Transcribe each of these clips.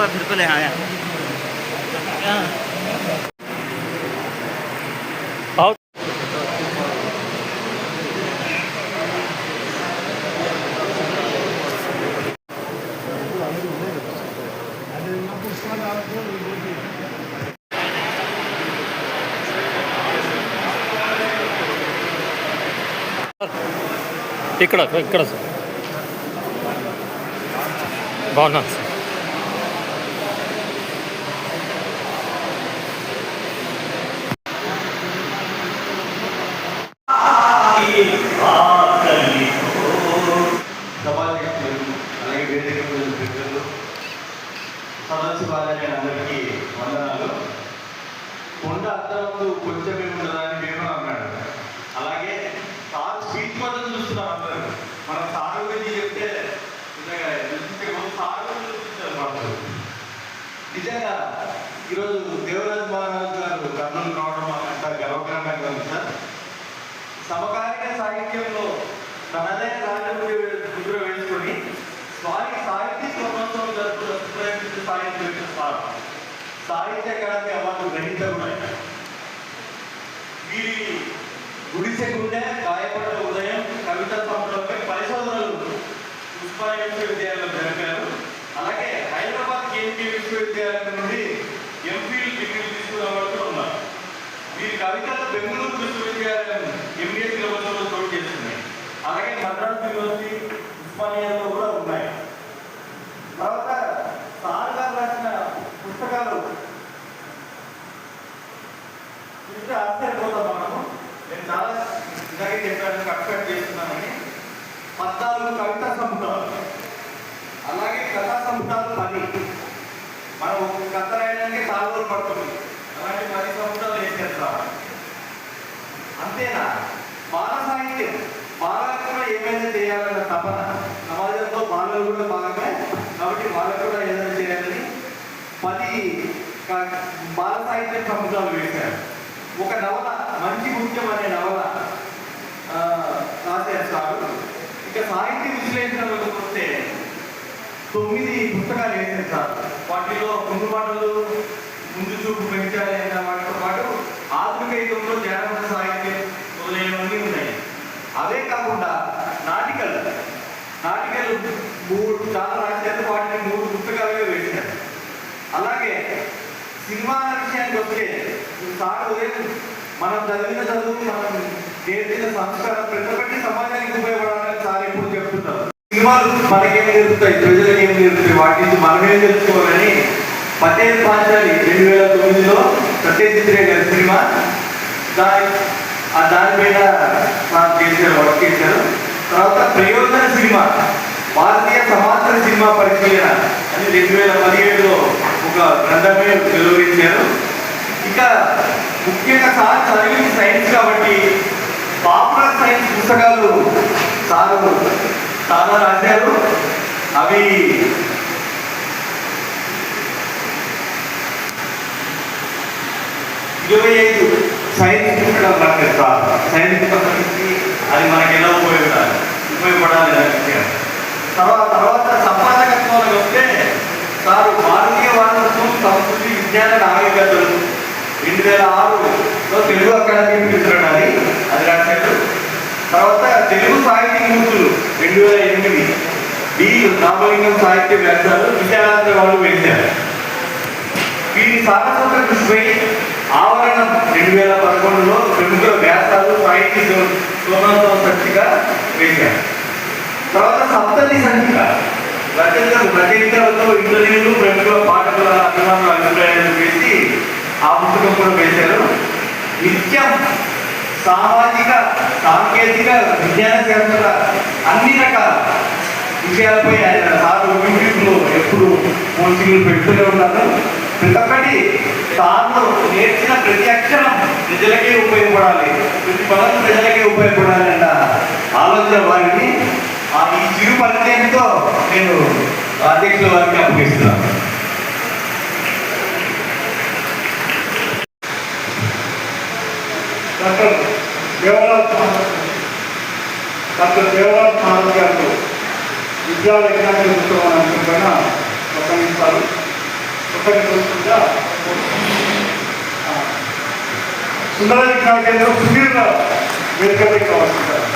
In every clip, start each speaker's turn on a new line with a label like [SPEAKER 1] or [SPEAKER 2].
[SPEAKER 1] पहले हाँ यहाँ
[SPEAKER 2] आओ ఇక్కడ ఇక్కడ సార్ బాగున్నాను సార్
[SPEAKER 3] నిజంగా ఈరోజు దేవరాజ్ మహారాజు గారు కర్నూలు రావడం అంత గర్వకరంగా ఉంది సార్. సమకాలీన సాహిత్యంలో తనదైన రాజకీయ ముద్ర వేసుకొని స్వామి సాహిత్య సంవత్సరం జరుపుకున్న సుప్రయత్నించిన సాహిత్య సార్ సాహిత్య అకాడమీ అవార్డు గ్రహీత కూడా వీరి గుడిసె గుండె గాయపడ్డ ఉదయం కవిత సంపులపై పరిశోధనలు ఉస్మానియా విశ్వవిద్యాలయంలో జరిపారు. కేంద్రీయ విశ్వవిద్యాలయం నుండి ఎంఫిల్ డిగ్రీ తీసుకున్న వాళ్ళు ఉన్నారు. వీరి కవితలు బెంగళూరు విశ్వవిద్యాలయం ఎంఏ సిలబస్లో చోటు చేస్తున్నాయి అలాగే మద్రాస్ యూనివర్సిటీ ఉస్మానియాలో కూడా ఉన్నాయి. తర్వాత సార్ గారు రాసిన పుస్తకాలు. చూస్తే ఆశ్చర్యపోతాం మనము. నేను చాలా ఇలాగే చెప్పాను కట్ చేస్తున్నానని. పద్నాలుగు కవితా సంపుటాలు. అలాగే కథా సంపుటాలు పది. మనం ఒక కథ రాయడానికి చాలా రోజులు పడుతుంది. అలాంటి పది సంవత్సరాలు వేసేస్తాం అంతేనా? బాల సాహిత్యం. బాలకు కూడా ఏమైనా చేయాలన్న తపన సమాజంలో బాలలు కూడా భాగమే. కాబట్టి వాళ్ళకు కూడా ఏదైనా చేయాలని పది బాల సాహిత్యం సంవత్సరాలు వేశారు. ఒక నవల మంచి ముఖ్యం అనే నవల ఆ, ఇక సాహిత్య విశ్లేషణలోకి వస్తే తొమ్మిది పుస్తకాలు వేసేస్తారు వాటిలో ముందు మాటలు ముందు చూపు పెంచాలి అన్న వాటితో పాటు ఆధునిక యుగంలో జానపద సాహిత్యం మొదలైనవన్నీ ఉన్నాయి. అవే కాకుండా నాటికలు. నాటికలు మూడు చాలా రాశారు వాటిని మూడు పుస్తకాలుగా వేశారు. అలాగే సినిమా విషయానికి వస్తే సార్ ఉదయం మనం చదివిన చదువు మనం నేర్చిన సంస్కారం ప్రతి ఒక్కటి సమాజానికి ఉపయోగపడాలని సార్ ఎప్పుడు చెప్తున్నారు. సినిమాలు మనకేం తెలుస్తాయి? ప్రజలకు ఏం నేర్పుతాయి వాటి నుంచి మనమేం తెలుసుకోవాలని పటేల్ పాంచాలి రెండు వేల తొమ్మిదిలో సత్యజిత్రే గారి సినిమా దాని ఆ దానిపైన నాకు చేశారు వర్క్ చేశారు. తర్వాత ప్రయోజన సినిమా భారతీయ సమాచార సినిమా పరిశీలన అని రెండు వేల పదిహేడులో ఒక గ్రంథమే వెలువరించారు. ఇక ముఖ్యంగా సార్ చదివింది సైన్స్ కాబట్టి పాపులర్ సైన్స్ పుస్తకాలు సారు చాలా రాశారు అవి ఇరవై ఐదు సైన్స్ పుస్తకాలు రాశారు సార్ సైన్స్ సంబంధించి అది మనకి ఎలా ఉపయోగపడాలి? ఉపయోగపడాలి విషయం తర్వాత తర్వాత సంపాదకత్వాలకు వస్తే సారు భారతీయ వారసత్వం సంస్కృతి విజ్ఞాన నాగరికతలు రెండు వేల ఆరులో తెలుగు అకాడమీ పిలుచుకున్నది అది రాశారు తర్వాత తెలుగు సాహిత్య మూర్తులు రెండు వేల ఎనిమిది డి రామలింగం సాహిత్య వ్యాసాలు విశాలాంధ్ర వాళ్ళు వేశారు వీరి సారస్వత కృషిపై ఆవరణం రెండు వేల పదకొండులో ప్రముఖ వ్యాసాలు సాహిత్య సోమోత్సవ సంచిక వేశారు. తర్వాత సప్తతి సంచిక రచయితలు రచయితలతో ఇంటర్వ్యూలు ప్రముఖ పాఠకుల అభిమానుల అభిప్రాయాలు వేసి ఆ పుస్తకం కూడా వేశారు. నిత్యం సామాజిక సాంకేతిక విజ్ఞాన శాస్త్ర అన్ని రకాల విషయాలపై ఆయన సారు యూట్యూబ్లో ఎప్పుడు పోస్టింగ్లు పెడుతూనే ఉన్నారు. ప్రతి ఒక్కటి తాను నేర్చిన ప్రతి అక్షరం ప్రజలకే ఉపయోగపడాలి. ప్రతి పదం ప్రజలకే ఉపయోగపడాలి అన్న ఆలోచన వారిని ఆ ఈ చిరు పరిచయంతో నేను అధ్యక్షుల వారికి అప్పగిస్తున్నాను.
[SPEAKER 4] డాక్టర్ దేవరాజ్ డాక్టర్ దేవరాజ్ మహారాజ్ గారు.
[SPEAKER 3] 啊
[SPEAKER 4] విద్యా విజ్ఞాన పుస్తకం అనుకున్న ప్రసంగిస్తారు కృతజ్ఞతగా సుందర విజ్ఞాన కేంద్రం సుదీర్ఘ వేదికపై కావాల్సింటారు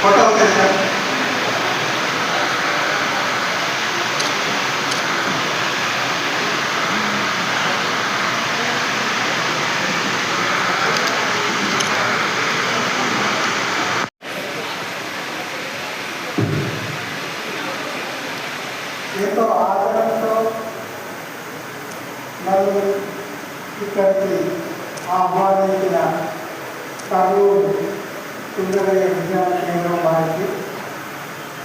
[SPEAKER 4] ఫోటో సార్
[SPEAKER 1] ఎంతో ఆదరణతో మరి ఇక్కడికి ఆహ్వానించిన కరూరు సుందరయ్య విజ్ఞాన కేంద్రం వారికి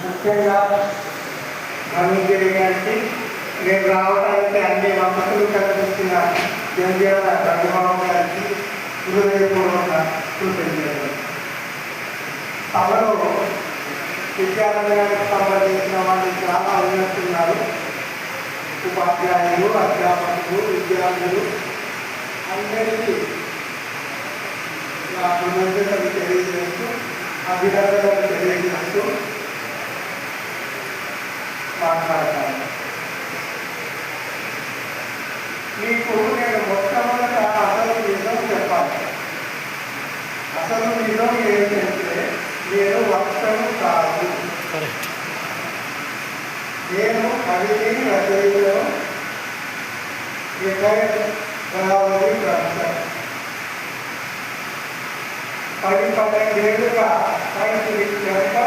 [SPEAKER 1] ముఖ్యంగా రమణగిరి గారికి నేను రావడానికి అన్ని వసతులు కల్పించిన జంధ్యాల రఘుబాబు గారికి హృదయపూర్వక కృతజ్ఞతలు సభలో విద్యారంగానికి సంబంధించిన వాళ్ళు చాలా ఉన్నట్టున్నారు ఉపాధ్యాయులు అధ్యాపకులు విద్యార్థులు అందరికీ నా కృతజ్ఞతలు తెలియజేస్తూ అభినందనలు తెలియజేస్తూ మాట్లాడతాను. మీకు నేను మొట్టమొదట అసలు నిజం చెప్పాలి. అసలు నిజం ఏంటి? నేను వక్తను కాదు
[SPEAKER 2] కరెక్ట్
[SPEAKER 1] నేను కవిని రచయితను రిటైర్డ్ గోదావరి ప్రొఫెసర్ పది పన్నెండేళ్ళుగా సైన్స్ వెంట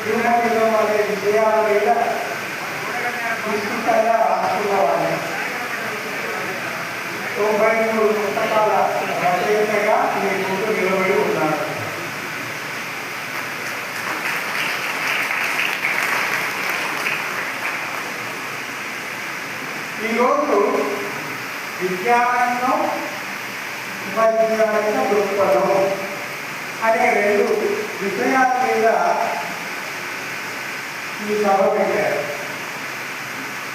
[SPEAKER 1] హ్యూమనిజం అనే విషయాల మీద విస్తృతంగా రాసుకున్నవాడిని తొంభై మూడు పుస్తకాల రచయితగా మీ ముందు నిలబడి ఉన్నాను ఈరోజు విజ్ఞానం ఉపాధ్యాయ దృక్పథం అనే రెండు విషయాల మీద ఈ సభ పెట్టారు.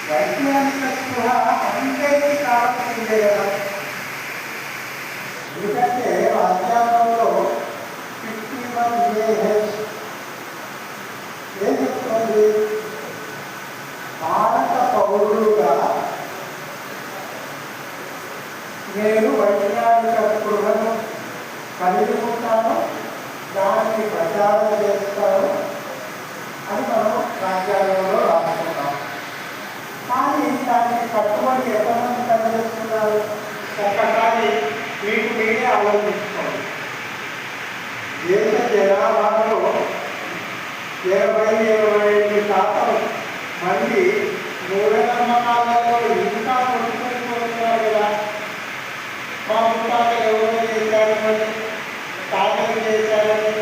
[SPEAKER 1] వైజ్ఞానిక స్పృహ అందరికీ కావాల్సిందే కదా. ఎందుకంటే అధ్యాపంలో ఫిఫ్టీ వన్ ఏ ఏం నేను వైజ్ఞానిక స్పృహను కలిగి ఉంటాను దాన్ని ప్రచారం చేస్తాను అని మనం రాజ్యాంగంలో రాసుకున్నాం కానీ దానికి కట్టుబడి ఎంతమంది పనిచేస్తున్నారు ఒక్కసారి మీకు మీరే ఆలోచించుకోండి దేశ జనాభాలో ఇరవై ఇరవై ఐదు శాతం మంది మూఢనమ్మకాలలో ఇంకా కొట్టుకుంటున్నారు కదా మా ముత్తాతలు ఎవరో చేశారని తాతలు చేశారని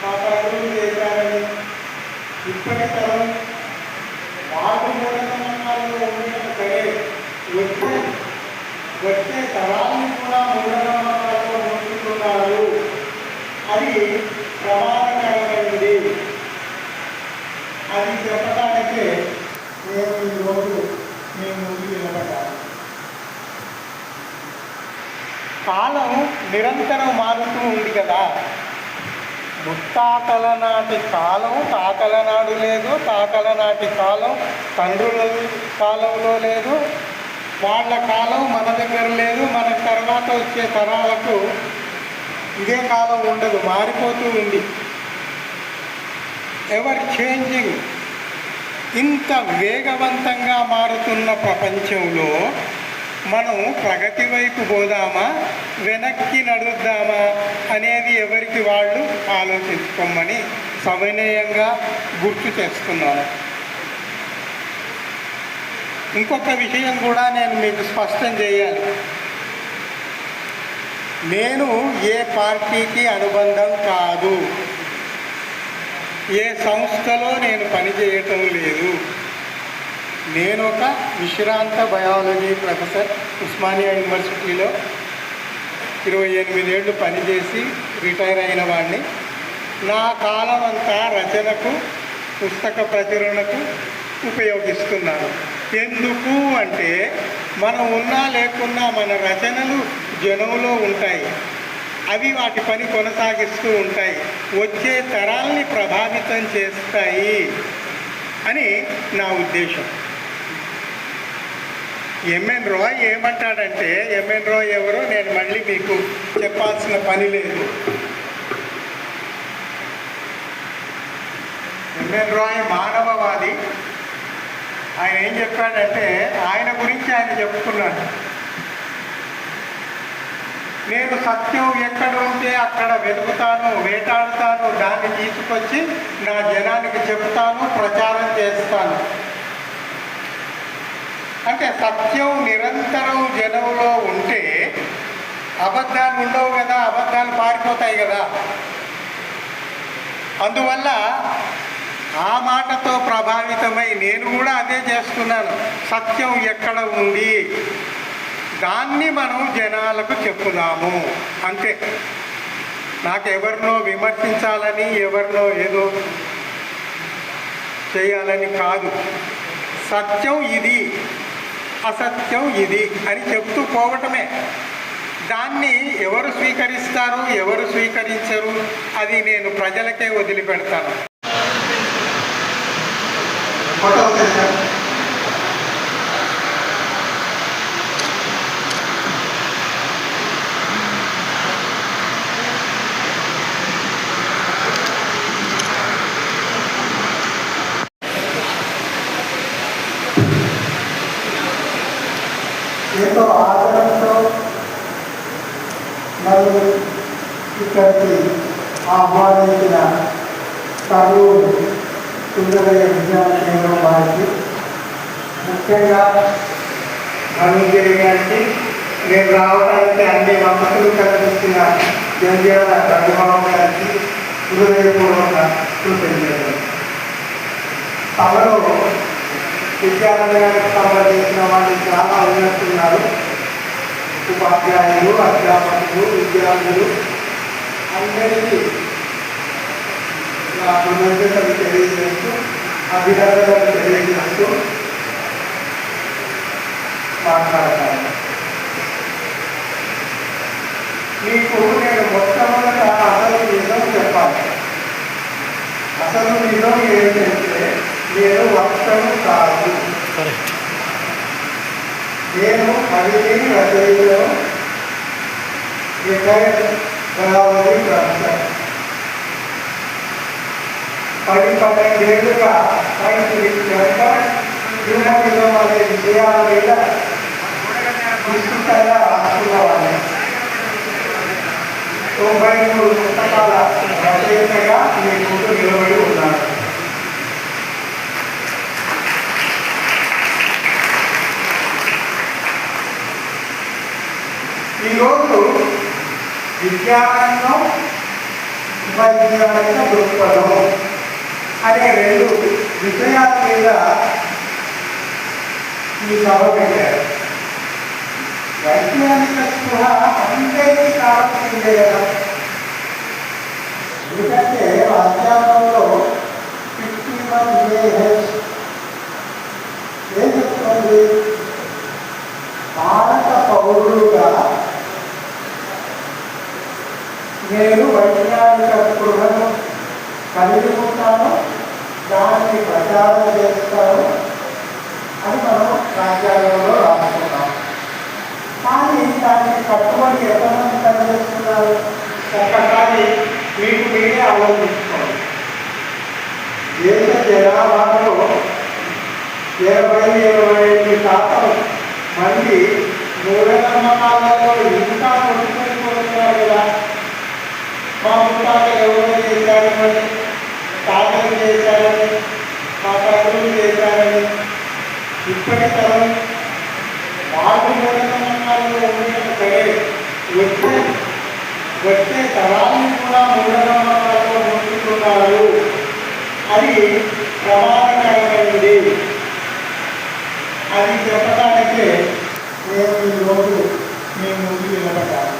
[SPEAKER 1] మా తండ్రులు చేశారని ఇప్పటి మూఢనమ్మకాల్లో సరే వచ్చే వచ్చే తరాన్ని కూడా మూఢనమ్మకాల్లో ఉంచుతున్నారు అది ప్రమాదకరమైనది అది చెప్పడానికే నేను ఈరోజు మీ ముందు నిలబడ్డాను కాలం నిరంతరం మారుతూ ఉంది కదా. ముత్తాతల నాటి కాలం తాతల నాడు లేదు తాతల నాటి కాలం తండ్రుల కాలంలో లేదు వాళ్ళ కాలం మన దగ్గర లేదు మన తర్వాత వచ్చే తరాలకు ఇదే కాలం ఉండదు మారిపోతూ ఉంది. ఎవర్ చేంజింగ్ ఇంత వేగవంతంగా మారుతున్న ప్రపంచంలో మనం ప్రగతి వైపు పోదామా? వెనక్కి నడుద్దామా? అనేది ఎవరికి వాళ్ళు ఆలోచించుకోమని సవినయంగా గుర్తు చేస్తున్నాను. ఇంకొక విషయం కూడా నేను మీకు స్పష్టం చేయాలి. నేను ఏ పార్టీకి అనుబంధం కాదు. ఏ సంస్థలో నేను పనిచేయటం లేదు. నేను ఒక విశ్రాంత బయాలజీ ప్రొఫెసర్ ఉస్మానియా యూనివర్సిటీలో ఇరవై ఎనిమిదేళ్ళు పనిచేసి రిటైర్ అయిన వాడిని నా కాలం అంతా రచనకు పుస్తక ప్రచురణకు ఉపయోగిస్తున్నాను. ఎందుకు అంటే మనం ఉన్నా లేకున్నా మన రచనలు జనంలో ఉంటాయి. అవి వాటి పని కొనసాగిస్తూ ఉంటాయి. వచ్చే తరాల్ని ప్రభావితం చేస్తాయి అని నా ఉద్దేశం. ఎంఎన్ రాయ్ ఏమంటాడంటే ఎంఎన్ రాయ్ ఎవరో నేను మళ్ళీ మీకు చెప్పాల్సిన పని లేదు. ఎంఎన్ రాయ్ మానవవాది. ఆయన ఏం చెప్పాడంటే ఆయన గురించి ఆయన చెప్పుకున్నాడు. నేను సత్యం ఎక్కడ ఉంటే అక్కడ వెతుకుతాను వేటాడుతాను దాన్ని తీసుకొచ్చి నా జనానికి చెప్తాను ప్రచారం చేస్తాను. అంటే సత్యం నిరంతరం జనంలో ఉంటే అబద్ధాలు ఉండవు కదా అబద్ధాలు పారిపోతాయి కదా. అందువల్ల ఆ మాటతో ప్రభావితమై నేను కూడా అదే చేస్తున్నాను. సత్యం ఎక్కడ ఉంది? దాన్ని మనం జనాలకు చెప్పుదాము. అంతే. నాకు ఎవరినో విమర్శించాలని ఎవరినో ఏదో చేయాలని కాదు. సత్యం ఇది. అసత్యం ఇది అని చెప్తూ పోవటమే. దాన్ని ఎవరు స్వీకరిస్తారు ఎవరు స్వీకరించరు అది నేను ప్రజలకే వదిలిపెడతాను. మరియు ఇక్కడికి ఆహ్వానించిన కరూరు సుందరయ్య విద్యా కేంద్రం వారికి ముఖ్యంగా అరుణగిరి గారికి నేను రావడానికి అన్ని వసతులు కల్పిస్తున్న జంధ్యాల రఘుబాబు గారికి హృదయపూర్వక కృతజ్ఞతలు. సభలో విద్యాలయానికి సంబంధించిన వాళ్ళు చాలా ఉన్నట్టున్నారు ఉపాధ్యాయులు అధ్యాపకులు విద్యార్థులు అందరికీ నా కృతజ్ఞతలు తెలియజేస్తూ అభినందనలు తెలియజేస్తూ మాట్లాడతాను. మీకు నేను మొట్టమొదట అసలు నిజం చెప్పాలి. అసలు నిజం ఏంటంటే నేను వక్తను కాదు. నేను కవిని రచయిలో రిటైర్డ్ గోదావరి ప్రొఫెసర్ పది పన్నెండేళ్ళుగా సైన్స్ కనుక హ్యూమనిజం అనే విషయాల మీద విస్తృతంగా రాసుకున్నవాడిని తొంభై మూడు పుస్తకాల రచయితగా మీ ముందు నిలబడి ఉన్నాను ఈరోజు విజ్ఞానంలో వైజ్ఞానిక దృక్పథం అనే రెండు విషయాల మీద ఈ సభ పెట్టారు వైజ్ఞానిక స్పృహ అందరికీ కావాల్సిందే కదా ఎందుకంటే రాజ్యాంగంలో ఫిఫ్టీ వన్ ఏహెచ్ ఏం చెప్తుంది భారత పౌరులుగా నేను వైజ్ఞానిక స్పృహను కలిగి ఉంటాను దాన్ని ప్రచారం చేస్తాను అని మనం రాజ్యాంగంలో రాసుకున్నాం కానీ దానికి కట్టుబడి ఎంతమంది పనిచేస్తున్నారు ఒక్కసారి మీకు మీరే ఆలోచించుకోండి. దేశ జనాభాలో ఇరవై ఇరవై ఐదు శాతం మంది మూఢనమ్మకాలలో ఇంకా కొట్టుకొని కదా మా చేశారని తాతలు చేశారని మా తండ్రులు చేశారని ఇప్పటి తరం వాళ్ళు మూఢనమ్మకాలలో ఉండడం సరే వచ్చే వచ్చే తరాలను కూడా మూఢనమ్మకాలలో ముంచుతున్నారు అది ప్రమాదకరమైనది అది చెప్పడానికే నేను ఈ రోజు ముందు నిలబడ్డాను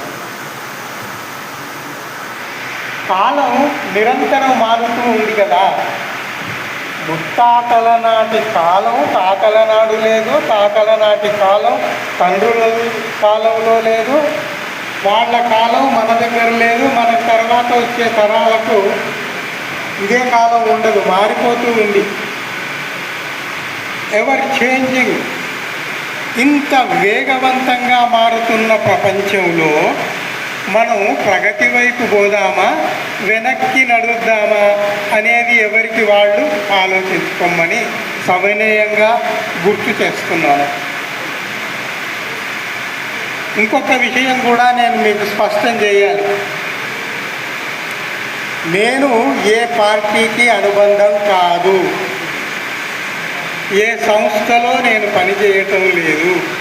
[SPEAKER 1] కాలం నిరంతరం మారుతూ ఉంది కదా. ముత్తాతల నాటి కాలం తాతల నాడు లేదు తాతల నాటి కాలం తండ్రుల కాలంలో లేదు. వాళ్ళ కాలం మన దగ్గర లేదు మన తర్వాత వచ్చే తరాలకు ఇదే కాలం ఉండదు మారిపోతూ ఉంది. ఎవర్ చేంజింగ్ ఇంత వేగవంతంగా మారుతున్న ప్రపంచంలో మనం ప్రగతి వైపు పోదామా? వెనక్కి నడుద్దామా? అనేది ఎవరికి వాళ్ళు ఆలోచించుకోమని సవినయంగా గుర్తు చేస్తున్నాను. ఇంకొక విషయం కూడా నేను మీకు స్పష్టం చేయాలి. నేను ఏ పార్టీకి అనుబంధం కాదు. ఏ సంస్థలో నేను పనిచేయటం లేదు.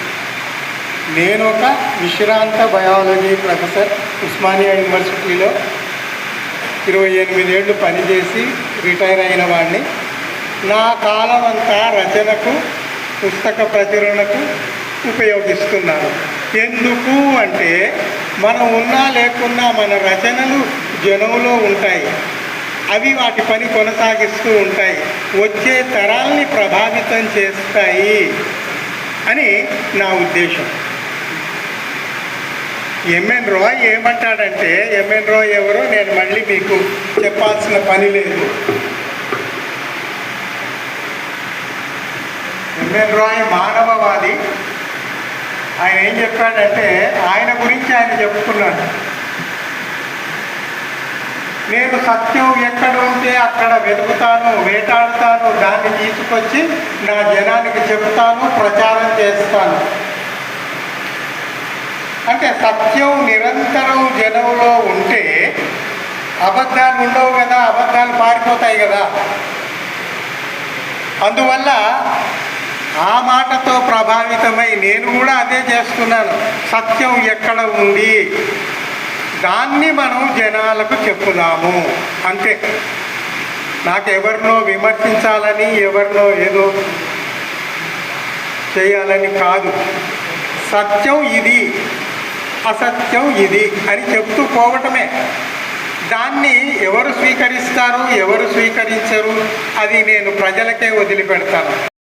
[SPEAKER 1] నేను ఒక విశ్రాంత బయాలజీ ప్రొఫెసర్ ఉస్మానియా యూనివర్సిటీలో ఇరవై ఎనిమిదేళ్ళు పనిచేసి రిటైర్ అయిన వాడిని నా కాలం అంతా రచనకు పుస్తక ప్రచురణకు ఉపయోగిస్తున్నాను. ఎందుకు అంటే మనం ఉన్నా లేకున్నా మన రచనలు జనంలో ఉంటాయి. అవి వాటి పని కొనసాగిస్తూ ఉంటాయి. వచ్చే తరాల్ని ప్రభావితం చేస్తాయి అని నా ఉద్దేశం. ఎంఎన్ రాయ్ ఏమంటాడంటే ఎంఎన్ రాయ్ ఎవరో? నేను మళ్ళీ మీకు చెప్పాల్సిన పని లేదు. ఎంఎన్ రాయ్ మానవవాది. ఆయన ఏం చెప్పాడంటే ఆయన గురించి ఆయన చెప్పుకున్నాడు. నేను సత్యం ఎక్కడ ఉంటే అక్కడ వెతుకుతాను వేటాడుతాను దాన్ని తీసుకొచ్చి నా జనానికి చెబుతాను ప్రచారం చేస్తాను. అంటే సత్యం నిరంతరం జనంలో ఉంటే అబద్ధాలు ఉండవు కదా అబద్ధాలు పారిపోతాయి కదా. అందువల్ల ఆ మాటతో ప్రభావితమై నేను కూడా అదే చేస్తున్నాను. సత్యం ఎక్కడ ఉంది? దాన్ని మనం జనాలకు చెప్పుదాము. అంతే. నాకు ఎవరినో విమర్శించాలని ఎవరినో ఏదో చేయాలని కాదు. సత్యం ఇది. అసత్యం ఇది అని చెప్తూ పోవటమే. దాన్ని ఎవరు స్వీకరిస్తారు ఎవరు స్వీకరించరు అది నేను ప్రజలకే వదిలిపెడతాను.